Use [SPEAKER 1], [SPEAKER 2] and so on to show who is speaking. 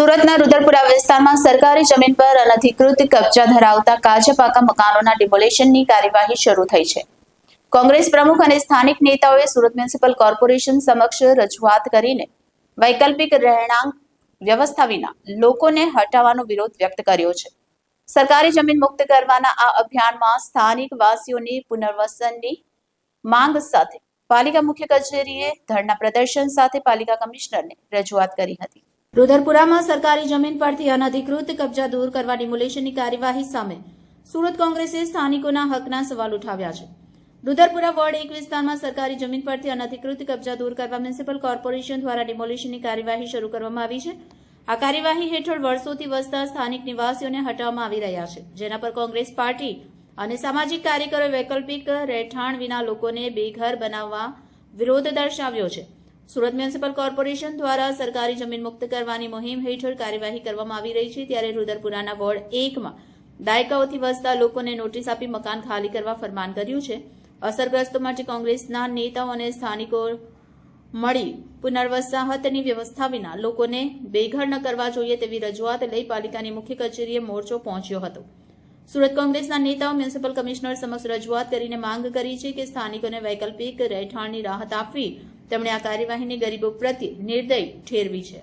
[SPEAKER 1] સુરતના રુદ્રપુરા વિસ્તારમાં સરકારી જમીન પર અનધિકૃત કબજા ધરાવતા કાચા પાકા મકાનોના ડિમોલેશનની કાર્યવાહી શરૂ થઈ છે. કોંગ્રેસ પ્રમુખ અને સ્થાનિક નેતાઓએ સુરત મ્યુનિસિપલ કોર્પોરેશન સમક્ષ રજૂઆત કરીને વૈકલ્પિક રહેણાંક વ્યવસ્થા વિના લોકોને હટાવવાનો વિરોધ વ્યક્ત કર્યો છે. સરકારી જમીન મુક્ત કરવાના આ અભિયાનમાં સ્થાનિક વાસીઓની પુનર્વસનની માંગ સાથે પાલિકા મુખ્ય કચેરીએ ધરના પ્રદર્શન સાથે પાલિકા કમિશનરને રજૂઆત કરી હતી. રુધરપુરામાં સરકારી જમીન પરથી અનધિકૃત કબજા દૂર કરવા ડિમોલેશનની કાર્યવાહી સામે સુરત કોંગ્રેસે સ્થાનિકોના હકના સવાલ ઉઠાવ્યા છે. રુદરપુરા વોર્ડ એક વિસ્તારમાં સરકારી જમીન પરથી અનધિકૃત કબજા દૂર કરવા મ્યુનિસિપલ કોર્પોરેશન દ્વારા ડિમોલેશનની કાર્યવાહી શરૂ કરવામાં આવી છે. આ કાર્યવાહી હેઠળ વર્ષોથી વસતા સ્થાનિક નિવાસીઓને હટાવવામાં આવી રહ્યા છે, જેના પર કોંગ્રેસ પાર્ટી અને સામાજિક કાર્યકરોએ વૈકલ્પિક રહેઠાણ વિના લોકોને બેઘર બનાવવા વિરોધ દર્શાવ્યો છે. સુરત મ્યુનિસિપલ કોર્પોરેશન દ્વારા સરકારી જમીન મુક્ત કરવાની મુહિમ હેઠળ કાર્યવાહી કરવામાં આવી રહી છે, ત્યારે રુદરપુરાના વોર્ડ એકમાં દાયકાઓથી વસતા લોકોને નોટિસ આપી મકાન ખાલી કરવા ફરમાન કર્યું છે. અસરગ્રસ્તો માટે કોંગ્રેસના નેતાઓ અને સ્થાનિકો મળી પુનર્વસાહતની વ્યવસ્થા વિના લોકોને બેઘર ન કરવા જોઈએ તેવી રજૂઆત લઈ પાલિકાની મુખ્ય કચેરીએ મોરચો પહોંચ્યો હતો. સુરત કોંગ્રેસના નેતાઓ મ્યુનિસિપલ કમિશનર સમક્ષ રજૂઆત કરીને માંગ કરી છે કે સ્થાનિકોને વૈકલ્પિક રહેઠાણની રાહત આપવી તેમણે આ કાર્યવાહીને ગરીબો પ્રત્યે નિર્દય ઠેરવી છે.